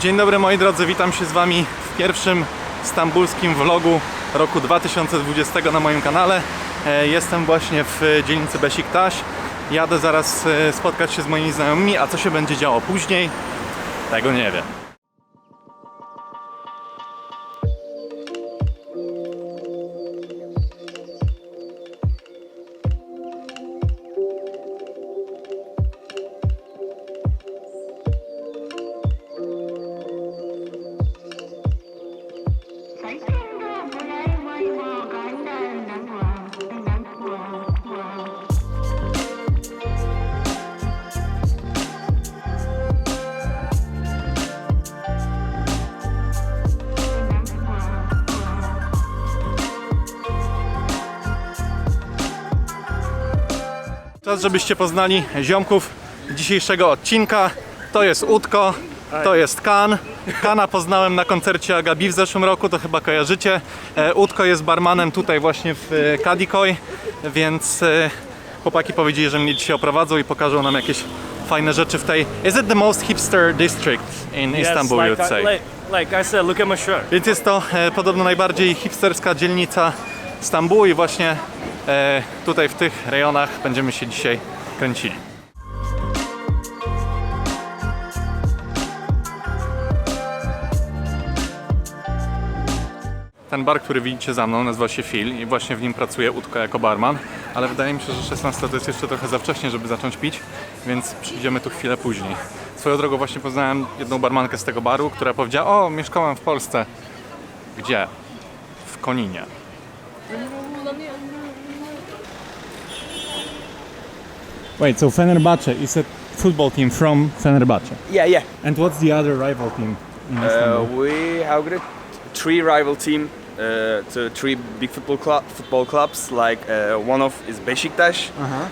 Dzień dobry moi drodzy, witam się z Wami w pierwszym stambulskim vlogu roku 2020 na moim kanale. E, Jestem właśnie w dzielnicy Besiktaş. Jadę zaraz e, spotkać się z moimi znajomymi, a co się będzie działo później, tego nie wiem. Czas, żebyście poznali ziomków dzisiejszego odcinka. To jest Utko, to jest Kan. Kana poznałem na koncercie Agabi w zeszłym roku, to chyba kojarzycie. E, Utko jest barmanem tutaj właśnie w e, Kadikoy, więc e, chłopaki powiedzieli, że mnie dzisiaj oprowadzą i pokażą nam jakieś fajne rzeczy w tej... Is it the most hipster district in Istanbul, you'd say? I, like, like I said, look at my shirt. Więc jest to e, podobno najbardziej hipsterska dzielnica Stambułu i właśnie e, tutaj w tych rejonach będziemy się dzisiaj kręcili. Ten bar, który widzicie za mną, nazywa się Phil i właśnie w nim pracuje Utko jako barman, ale wydaje mi się, że 16 to jest jeszcze trochę za wcześnie, żeby zacząć pić, więc przyjdziemy tu chwilę później. Swoją drogą właśnie poznałem jedną barmankę z tego baru, która powiedziała, o, mieszkałem w Polsce. Gdzie? W Koninie. Wait, so Fenerbahce is a football team from Fenerbahce. Yeah, yeah. And what's the other rival team in Uh, we have three rival team, uh, to three big football club, football clubs. Like uh, one of is Beşiktaş,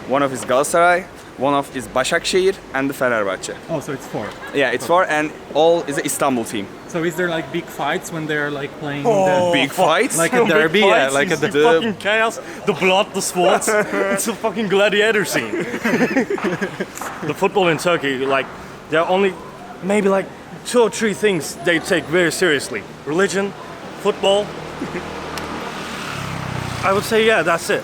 one of is Galatasaray, one of is Başakşehir, and the Fenerbahçe. Oh, so it's four. Yeah, it's four, and all is a Istanbul team. So is there like big fights when they're like playing Oh, Big fights. Like a derby, yeah, like a it's the, fucking chaos, the blood, the swords. it's a fucking gladiator scene. the football in Turkey, like, there are only maybe like two or three things they take very seriously: religion, football. I would say, yeah, that's it.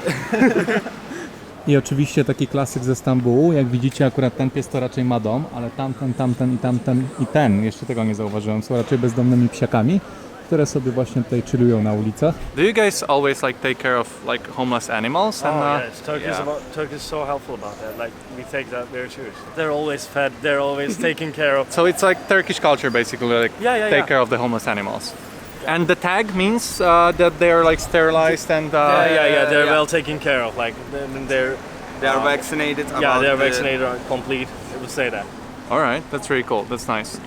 I oczywiście taki klasyk ze Stambułu, jak widzicie akurat ten pies to raczej ma dom, ale tamten, tamten i tamten i ten, jeszcze tego nie zauważyłem, są raczej bezdomnymi psiakami, które sobie właśnie tutaj chillują na ulicach. Do you guys always like take care of like homeless animals and Oh, uh, yes, Turkey's yeah. about Turkey's so helpful about that. Like, we take that very seriously. They're always fed. They're always taken care of. so it's like Turkish culture basically like Yeah, yeah, take yeah. care of the homeless animals. And the tag means uh, that they're like sterilized and uh, yeah, yeah, yeah. They're yeah. well taken care of. Like, they're They are Um, vaccinated. yeah, they're the- vaccinated or complete. It would say that. All right, that's very cool. That's nice.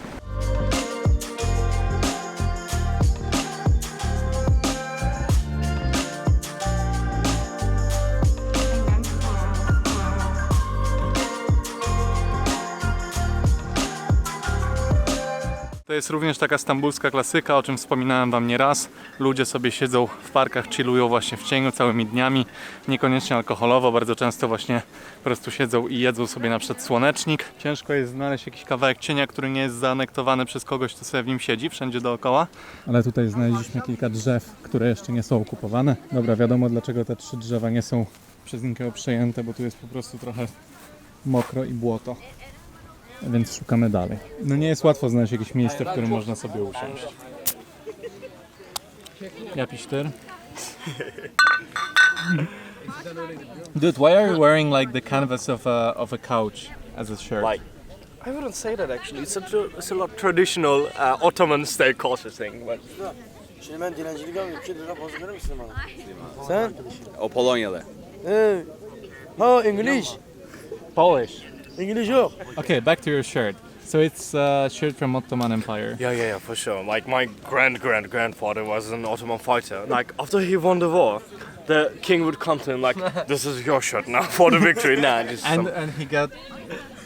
To jest również taka stambulska klasyka, o czym wspominałem Wam nieraz. Ludzie sobie siedzą w parkach, chillują właśnie w cieniu całymi dniami, niekoniecznie alkoholowo, bardzo często właśnie po prostu siedzą i jedzą sobie na przykład słonecznik. Ciężko jest znaleźć jakiś kawałek cienia, który nie jest zaanektowany przez kogoś, kto sobie w nim siedzi, wszędzie dookoła. Ale tutaj znaleźliśmy kilka drzew, które jeszcze nie są okupowane. Dobra, wiadomo dlaczego te trzy drzewa nie są przez nikogo przejęte, bo tu jest po prostu trochę mokro i błoto. Więc szukamy dalej. No nie jest łatwo znaleźć jakieś miejsce, w którym można sobie usiąść. Ja pisztyr. Dude, why are you wearing like the canvas of a, of a couch as a shirt? Like, I wouldn't say that actually. It's a tr- it's a lot traditional uh, Ottoman style culture thing. But Şimdi ben dilencilik alıyorum. 2 lira fazla verir misin bana? Sen? O Polonyalı. Ha İngiliz. Polish. İngiliz yok. Okay, back to your shirt. So it's a shirt from Ottoman Empire. yeah, yeah, yeah, for sure. Like my grand grand grandfather was an Ottoman fighter. Like after he won the war, the king would come to him like, "This is your shirt now for the victory." Nah, just And some- and he got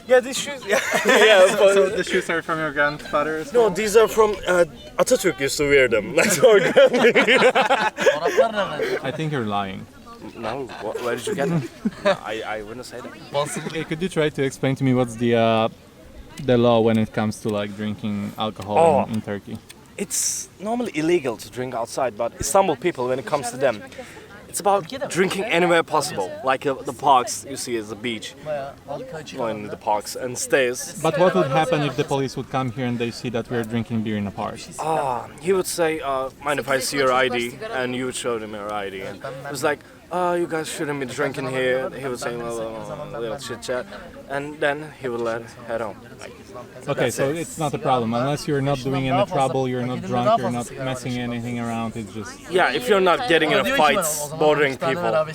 yeah, these shoes. Yeah, yeah. But, so the shoes are from your grandfather as No, these are from uh, Atatürk used to wear them. That's our I think you're lying. No, what, where did you get them? I, I wouldn't say that. Okay, could you try to explain to me what's the uh, the law when it comes to like drinking alcohol Oh. in, in Turkey? It's normally illegal to drink outside, but Istanbul people, when it comes to them, it's about drinking anywhere possible. Like uh, the parks you see as a beach, or in the parks and stays. But what would happen if the police would come here and they see that we're drinking beer in a park? Ah, he would say, uh, "Mind if I see your ID?" And you would show them your ID. And it was like, "Oh, you guys shouldn't be drinking here." He would say, uh, a little chit chat," and then he would let head home. Like, Okay, so it. it's not a problem unless you're not doing any trouble, you're not drunk, you're not messing anything around. It's just. yeah, if you're not getting in a fights, bothering people.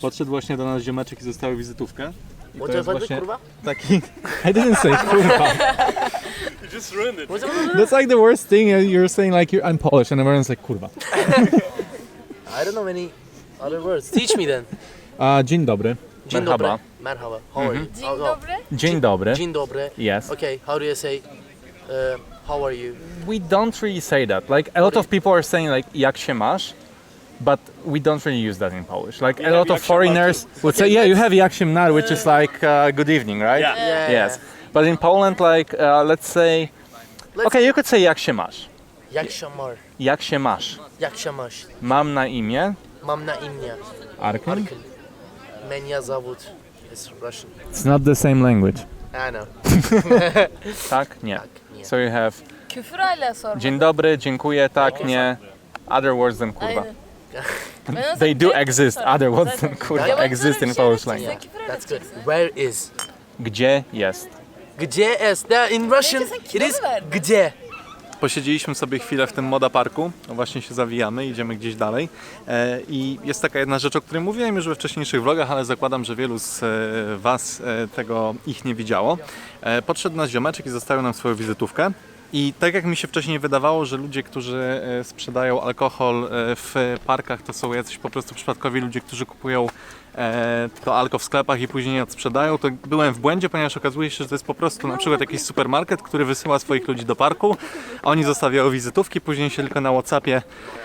Podszedł właśnie do nas ziomeczek i zostawił wizytówkę. I to to jest jest właśnie taki. I didn't say kurwa. You Just ruined it. That's like the worst thing. You're saying like you're, I'm Polish, and everyone's like kurwa. I don't know any other words. Teach me then. A, dzień dobry. Dzień Merhaba. dobry. Merhaba. How are you? Dzień I'll dobry. Dzień dobry. Dzień dobry. Yes. Okay, how do you say, uh, how are you? We don't really say that. Like a lot of people are saying like jak się masz, but we don't really use that in Polish. Like a lot jak of się foreigners would say, yeah, you have jak się mnar, which is like uh, good evening, right? Yeah. Yeah. Yes. But in Poland, like uh, let's say, Let's- okay, you could say jak się masz. Jak się mar? Jak się masz. Jak się masz? Mam na imię Mam na imię. Arkin. Arkin. Menia zawód. It's Russian. It's not the same language. I know. Tak? Nie. Tak, nie. So you have Küfür hala sorma. dzień dobry, dziękuję, tak, nie. Other words than kurwa. Aynen. Ben o They do direkt exist. Other words than kurwa Yabancılara exist bir in şey Polish öğreteceksin, language. küfür That's good. öğreteceksin. Where is? Gdzie jest? Gdzie jest? There in Russian sen it kilo is mu verdin? gdzie. Posiedzieliśmy sobie chwilę w tym Moda Parku, właśnie się zawijamy, idziemy gdzieś dalej e, i jest taka jedna rzecz, o której mówiłem już we wcześniejszych vlogach, ale zakładam, że wielu z e, Was e, tego ich nie widziało. Podszedł nas ziomeczek i zostawił nam swoją wizytówkę. I tak jak mi się wcześniej wydawało, że ludzie, którzy sprzedają alkohol w parkach, to są jacyś po prostu przypadkowi ludzie, którzy kupują to alko w sklepach i później odsprzedają, to byłem w błędzie, ponieważ okazuje się, że to jest po prostu na przykład jakiś supermarket, który wysyła swoich ludzi do parku, oni zostawiają wizytówki, później się tylko na Whatsappie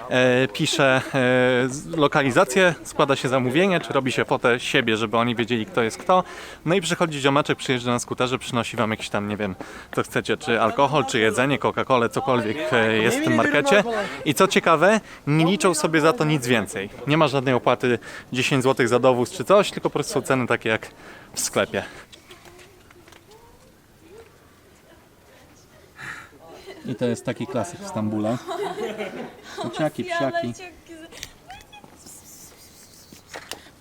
e, pisze e, lokalizację, składa się zamówienie, czy robi się fotę siebie, żeby oni wiedzieli kto jest kto. No i przychodzi ziomeczek, przyjeżdża na skuterze, przynosi wam jakiś tam, nie wiem, co chcecie, czy alkohol, czy jedzenie, Coca-Colę, cokolwiek e, jest w tym markecie. I co ciekawe, nie liczą sobie za to nic więcej. Nie ma żadnej opłaty 10 zł za dowóz czy coś, tylko po prostu są ceny takie jak w sklepie. I to jest taki klasyk w Stambule. Psiaki, psiaki.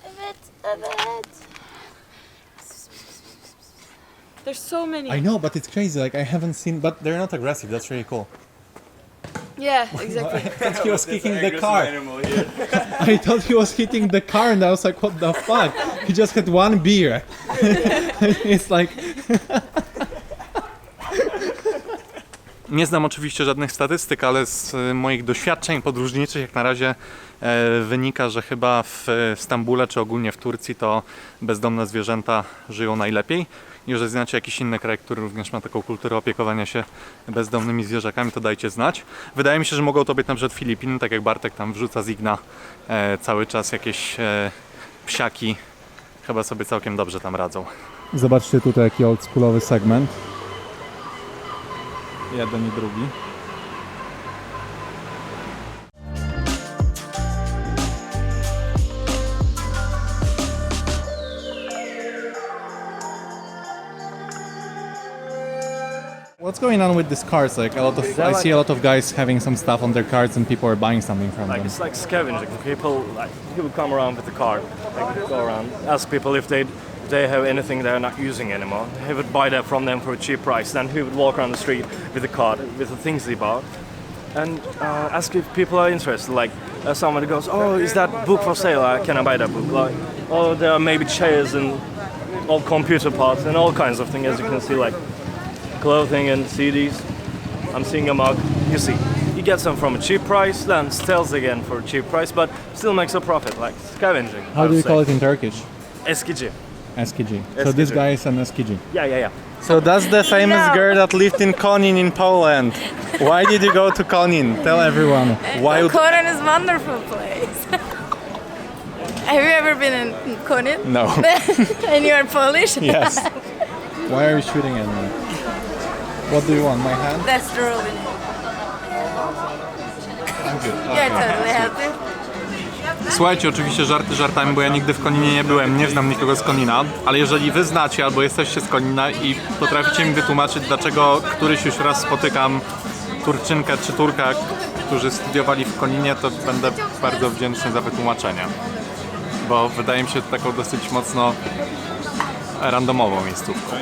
Evet, evet. There's so many. I know, but it's crazy. Like I haven't seen, but they're not aggressive. That's really cool. Yeah, exactly. thought he was kicking the car. I thought he was hitting the car, and I was like, "What the fuck?" He just had one beer. it's like Nie znam oczywiście żadnych statystyk, ale z e, moich doświadczeń podróżniczych jak na razie e, wynika, że chyba w e, Stambule czy ogólnie w Turcji to bezdomne zwierzęta żyją najlepiej. Jeżeli znacie jakiś inny kraj, który również ma taką kulturę opiekowania się bezdomnymi zwierzakami, to dajcie znać. Wydaje mi się, że mogą to być na przykład Filipiny, tak jak Bartek tam wrzuca z Igna e, cały czas jakieś e, psiaki. Chyba sobie całkiem dobrze tam radzą. Zobaczcie tutaj jaki oldschoolowy segment. Jeden i drugi. What's going on with these cars? Like a lot of, I see a lot of guys having some stuff on their cars, and people are buying something from Like them. it's like scavenging. People like he would come around with the car, like go around, ask people if they they have anything they're not using anymore. He would buy that from them for a cheap price. Then he would walk around the street with the card with the things he bought, and uh, ask if people are interested. Like uh, somebody goes, "Oh, is that book for sale? Uh, can I buy that book?" Like, oh, there are maybe chairs and all computer parts and all kinds of things. As you can see, like clothing and CDs. I'm seeing a mug. You see, he gets them from a cheap price, then sells again for a cheap price, but still makes a profit, like scavenging. How do you call it in Turkish? Eskici. SKG. So this guy is an SKG. Yeah, yeah, yeah. So that's the famous No. girl that lived in Konin in Poland. Why did you go to Konin? Tell everyone. Why would... Konin is wonderful place. Have you ever been in Konin? No. and you are Polish? Yes. Why are you shooting at me? What do you want, my hand? That's the rule. You're totally healthy. Słuchajcie, oczywiście żarty żartami, bo ja nigdy w Koninie nie byłem, nie znam nikogo z Konina, ale jeżeli wy znacie albo jesteście z Konina i potraficie mi wytłumaczyć, dlaczego któryś już raz spotykam Turczynkę czy Turka, którzy studiowali w Koninie, to będę bardzo wdzięczny za wytłumaczenie. Bo wydaje mi się to taką dosyć mocno randomową miejscówką.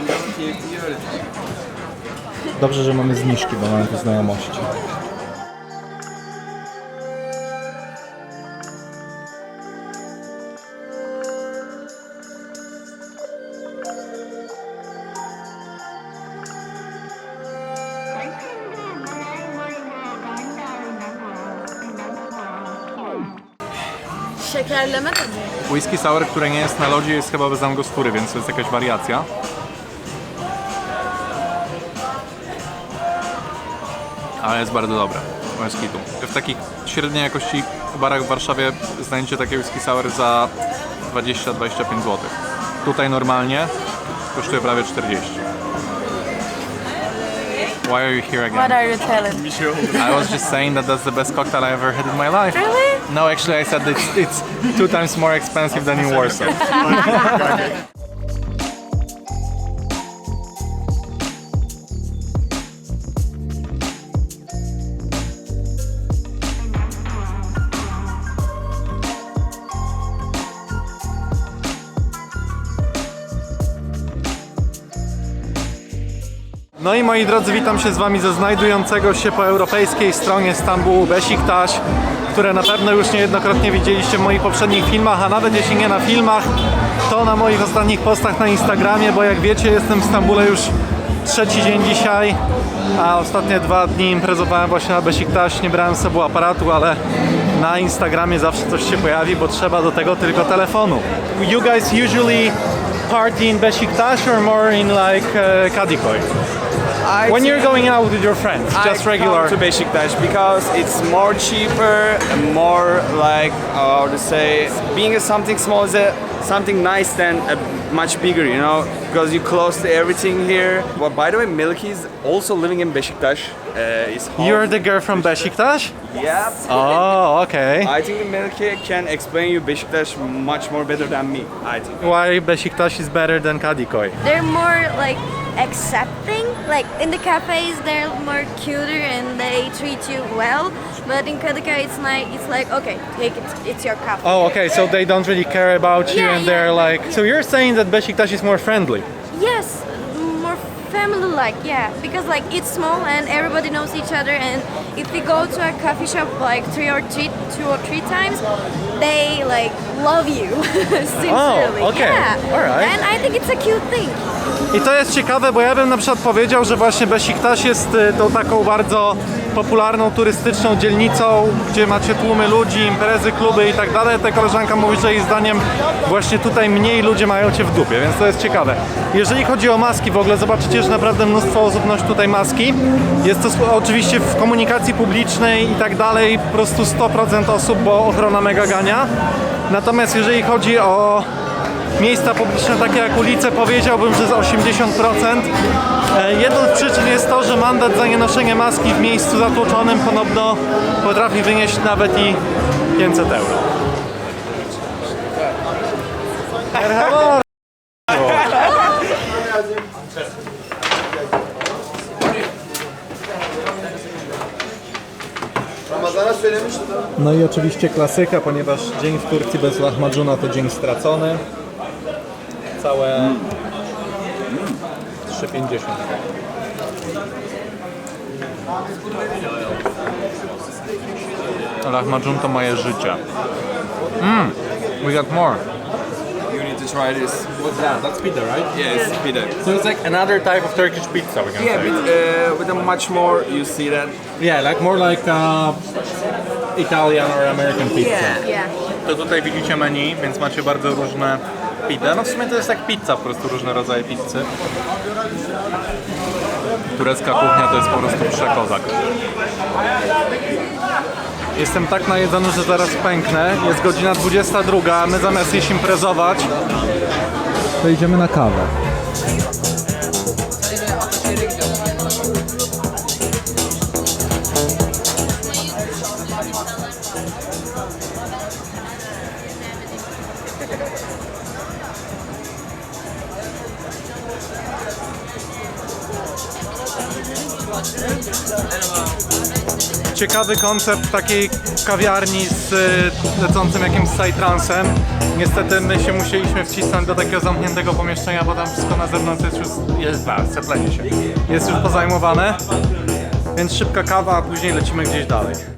Dobrze, że mamy zniżki, bo mamy tu znajomości. Whisky sour, które nie jest na lodzie, jest chyba bez angostury, więc to jest jakaś wariacja. Ale jest bardzo dobre, bez kitu. W takich średniej jakości barach w Warszawie znajdziecie takie whisky sour za 20-25 zł. Tutaj normalnie kosztuje prawie 40. Why are you here What again? are you telling? I was just saying that that's the best cocktail I ever had in my life. Really? No, actually, I said it's, it's two times more expensive than in Warsaw. No i moi drodzy, witam się z Wami ze znajdującego się po europejskiej stronie Stambułu Besiktaş, które na pewno już niejednokrotnie widzieliście w moich poprzednich filmach, a nawet jeśli nie na filmach, to na moich ostatnich postach na Instagramie, bo jak wiecie jestem w Stambule już trzeci dzień dzisiaj, a ostatnie dwa dni imprezowałem właśnie na Besiktaş, nie brałem z sobą aparatu, ale na Instagramie zawsze coś się pojawi, bo trzeba do tego tylko telefonu. You guys usually party in Besiktaş or more in like uh, Kadikoy? I When you're going out with your friends, just I regular. come to Beşiktaş because it's more cheaper and more like how to say being a something small is a something nice than a much bigger, you know, because you close to everything here. Well, by the way, Milky is also living in Beşiktaş. Uh. You're the girl from Besiktas? Yep. Oh, okay. I think Milky can explain you Beşiktaş much more better than me. I think. Why Besiktas is better than Kadikoy? they're more like accepting like in the cafes they're more cuter and they treat you well but in Kadıköy it's like it's like okay take it it's your cup Oh, okay, so they don't really care about you Yeah, and they're yeah. like... So you're saying that Besiktas is more friendly? yes family like yeah because like it's small and everybody knows each other and if we go to a coffee shop like three or three two or three times they like love you sincerely Oh, okay. yeah Alright. and I think it's a cute thing I to jest ciekawe, bo ja bym na przykład powiedział, że właśnie Besiktas jest y, tą taką bardzo popularną turystyczną dzielnicą, gdzie macie tłumy ludzi, imprezy, kluby i tak dalej. Ta koleżanka mówi, że jej zdaniem właśnie tutaj mniej ludzie mają cię w dupie, więc to jest ciekawe. Jeżeli chodzi o maski, w ogóle zobaczycie, że naprawdę mnóstwo osób nosi tutaj maski. Jest to oczywiście w komunikacji publicznej i tak dalej, po prostu 100% osób, bo ochrona mega gania. Natomiast jeżeli chodzi o Miejsca publiczne takie jak ulice powiedziałbym, że z 80%. E, Jedną z przyczyn jest to, że mandat za nienoszenie maski w miejscu zatłoczonym podobno potrafi wynieść nawet i 500 euro. No i oczywiście klasyka, ponieważ dzień w Turcji bez lahmacuna to dzień stracony. Całe 3,50. Lahmacun to moje życie. Mmm, we got more. You need to try this. What's that? That's pita, right? Yes, pita. So it's like another type of Turkish pizza, we can Yeah, say. but uh, with a much more, you see that. Yeah, like more like uh, Italian or American pizza. yeah To tutaj widzicie menu, więc macie bardzo różne pizze. No w sumie to jest jak pizza, po prostu różne rodzaje pizzy. Turecka kuchnia to jest po prostu przekozak. Jestem tak najedzony, że zaraz pęknę. Jest godzina 22, a my zamiast iść imprezować, to idziemy na kawę. Ciekawy koncept takiej kawiarni z y, lecącym jakimś psytransem. Niestety my się musieliśmy wcisnąć do takiego zamkniętego pomieszczenia, bo tam wszystko na zewnątrz jest już, jest, seplenie się, jest już pozajmowane. Więc szybka kawa, a później lecimy gdzieś dalej.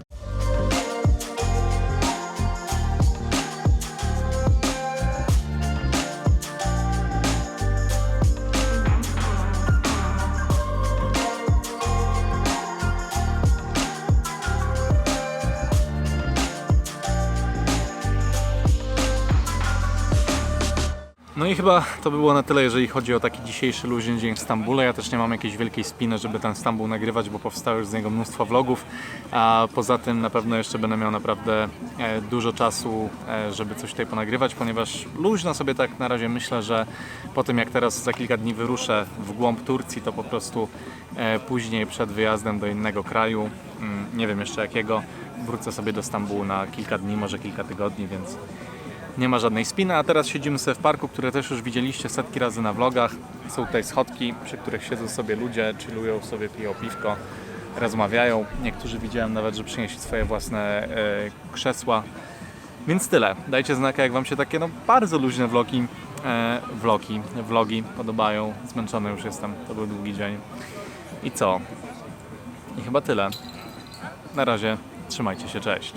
Chyba to by było na tyle, jeżeli chodzi o taki dzisiejszy luźny dzień w Stambule. Ja też nie mam jakiejś wielkiej spiny, żeby ten Stambuł nagrywać, bo powstało już z niego mnóstwo vlogów, a poza tym na pewno jeszcze będę miał naprawdę e, dużo czasu, e, żeby coś tutaj ponagrywać, ponieważ luźno sobie tak na razie myślę, że po tym jak teraz za kilka dni wyruszę w głąb Turcji, to po prostu e, później przed wyjazdem do innego kraju, mm, nie wiem jeszcze jakiego, wrócę sobie do Stambułu na kilka dni, może kilka tygodni, więc nie ma żadnej spiny, a teraz siedzimy sobie w parku, które też już widzieliście setki razy na vlogach. Są tutaj schodki, przy których siedzą sobie ludzie, chillują sobie, piją piwko, rozmawiają. Niektórzy widziałem nawet, że przynieśli swoje własne e, krzesła. Więc tyle. Dajcie znaka, jak Wam się takie no, bardzo luźne vlogi, e, vlogi, vlogi podobają. Zmęczony już jestem, to był długi dzień. I co? I chyba tyle. Na razie, trzymajcie się, cześć.